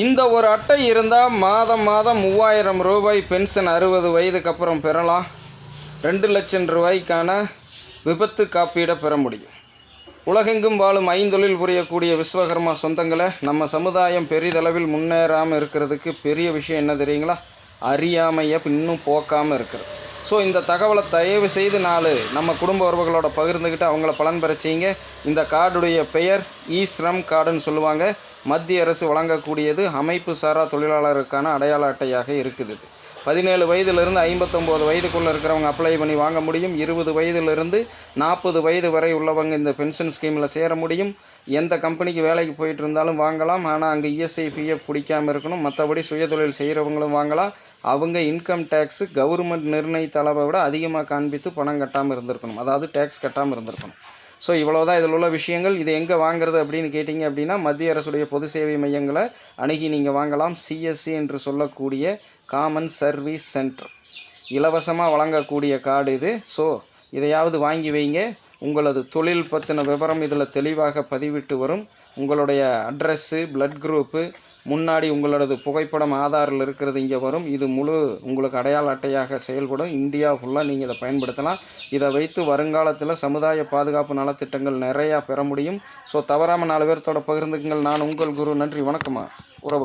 இந்த ஒரு அட்டை இருந்தால் மாதம் மாதம் மூவாயிரம் ரூபாய் பென்ஷன் அறுபது வயதுக்கு அப்புறம் பெறலாம். ரெண்டு லட்சம் ரூபாய்க்கான விபத்து காப்பீடை பெற முடியும். உலகெங்கும் வாழும் ஐந்தொழில் புரியக்கூடிய விஸ்வகர்மா சொந்தங்களை நம்ம சமுதாயம் பெரிதளவில் முன்னேறாமல் இருக்கிறதுக்கு பெரிய விஷயம் என்ன தெரியுங்களா? அறியாமையை இன்னும் போக்காமல் இருக்கிறது. ஸோ இந்த தகவலை தயவு செய்து நாலு நம்ம குடும்ப உறவுகளோட பகிர்ந்துக்கிட்டு அவங்கள பலன் பெறச்சிங்க. இந்த கார்டுடைய பெயர் இ ஸ்ரம் கார்டுன்னு சொல்லுவாங்க. மத்திய அரசு வழங்கக்கூடியது அமைப்பு சாரா தொழிலாளருக்கான அடையாள அட்டையாக இருக்குது. பதினேழு வயதிலிருந்து ஐம்பத்தொம்போது வயதுக்குள்ளே இருக்கிறவங்க அப்ளை பண்ணி வாங்க முடியும். இருபது வயதிலிருந்து நாற்பது வயது வரை உள்ளவங்க இந்த பென்ஷன் ஸ்கீமில் சேர முடியும். எந்த கம்பெனிக்கு வேலைக்கு போயிட்டு இருந்தாலும் வாங்கலாம். ஆனால் அங்கே இஎஸ்ஐ பிஎஃப் பிடிக்காமல் இருக்கணும். மற்றபடி சுயதொழில் செய்கிறவங்களும் வாங்கலாம். அவங்க இன்கம் டேக்ஸு கவர்மெண்ட் நிர்ணயித்த அளவை விட அதிகமாக காண்பித்து பணம் கட்டாமல் இருந்திருக்கணும். அதாவது டேக்ஸ் கட்டாமல் இருந்திருக்கணும். ஸோ இவ்வளோ தான் இதில் உள்ள விஷயங்கள். இது எங்கே வாங்குறது அப்படின்னு கேட்டிங்க அப்படின்னா மத்திய அரசுடைய பொது சேவை மையங்களை அணுகி நீங்கள் வாங்கலாம். சிஎஸ்சி என்று சொல்லக்கூடிய காமன் சர்வீஸ் சென்டர் இலவசமாக வழங்கக்கூடிய கார்டு இது. ஸோ இதையாவது வாங்கி வைங்க. உங்களது தொழில் பற்றின விவரம் இதில் தெளிவாக பதிவிட்டு வரும். உங்களுடைய அட்ரஸ்ஸு பிளட் குரூப்பு முன்னாடி உங்களது புகைப்படம் ஆதாரில் இருக்கிறது இங்கே வரும். இது முழு உங்களுக்கு அடையாள அட்டையாக செயல்படும். இந்தியா ஃபுல்லாக நீங்கள் இதை பயன்படுத்தலாம். இதை வைத்து வருங்காலத்தில் சமுதாய பாதுகாப்பு நலத்திட்டங்கள் நிறையா பெற முடியும். ஸோ தவறாமல் நாலு பேர்த்தோட பகிர்ந்துக்குங்கள். நான் உங்கள் குரு. நன்றி. வணக்கம்மா. உறவுகள்.